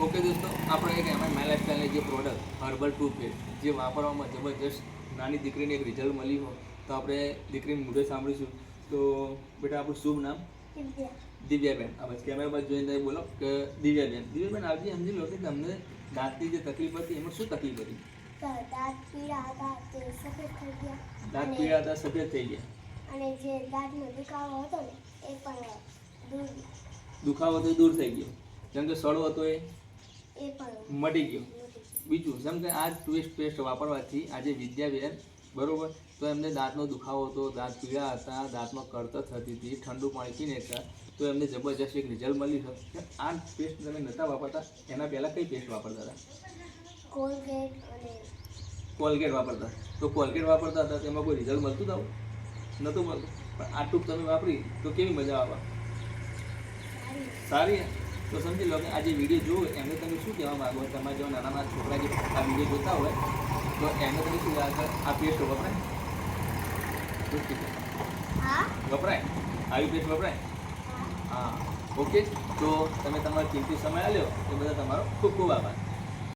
Okay દોસ્તો આપણે એક એમાં માય લાઈફસ્ટાઈલની જે પ્રોડક્ટ હર્બલ ટૂથપેસ્ટ જે વાપરવામાં જબરજસ્ત નાની દીકરીને એક રિઝલ્ટ મળી હોય તો આપણે દીકરીની મોઢે સાંભળીશું. તો બેટા આપણું શુભ નામ? દિવ્યાબેન. આ બસ કેમેરા પર જોઈને તમે બોલો કે દિવ્યાબેન. દિવ્યાબેન આજે સમજી લો કે તમને દાંતની જે તકલીફ હતી એમાં શું તકલીફ હતી? દાંત પીળા હતા તે સફેદ થઈ ગયા. દાંત અને- પીળા હતા સફેદ થઈ ગયા. અને જે દાંતનો દુખાવો હતો ને એ પણ દૂર. દુખાવો તો દૂર થઈ ગયો. જેમ કે સડો હતો એ. મટી ગયો. બીજું જેમ કે આ ટ્વિસ્ટ પેસ્ટ વાપરવાથી આજે વિદ્યાબેન બરાબર તો એમને દાંતનો દુખાવો હતો દાંત પીળા હતા દાંતમાં કરતર થતી હતી ઠંડુ પાણી પીને હતા તો એમને જબરજસ્ત એક રિઝલ્ટ મળ્યું છે આ પેસ્ટ તમે નહોતા વાપરતા? એના પહેલાં કઈ પેસ્ટ વાપરતા હતા? કોલગેટ વાપરતા. તો કોલગેટ વાપરતા હતા તેમાં કોઈ રિઝલ્ટ મળતું હતું? નહોતું મળતું. પણ આ ટૂંક તમે વાપરી તો કેવી મજા આવે? સારી? તો સમજી લો કે આ જે વીડિયો જોવો એમને તમે શું કહેવા માંગો? તમારા જેવા નાના નાના છોકરા જે આ વીડિયો જોતા હોય તો એમને તમે શું આ પેસ્ટ વપરાય? વપરાય? આવી પેસ્ટ વપરાય? હા. ઓકે તો તમે તમારો કિંમતી સમય આલ્યો એ બધા તમારો ખૂબ ખૂબ આભાર.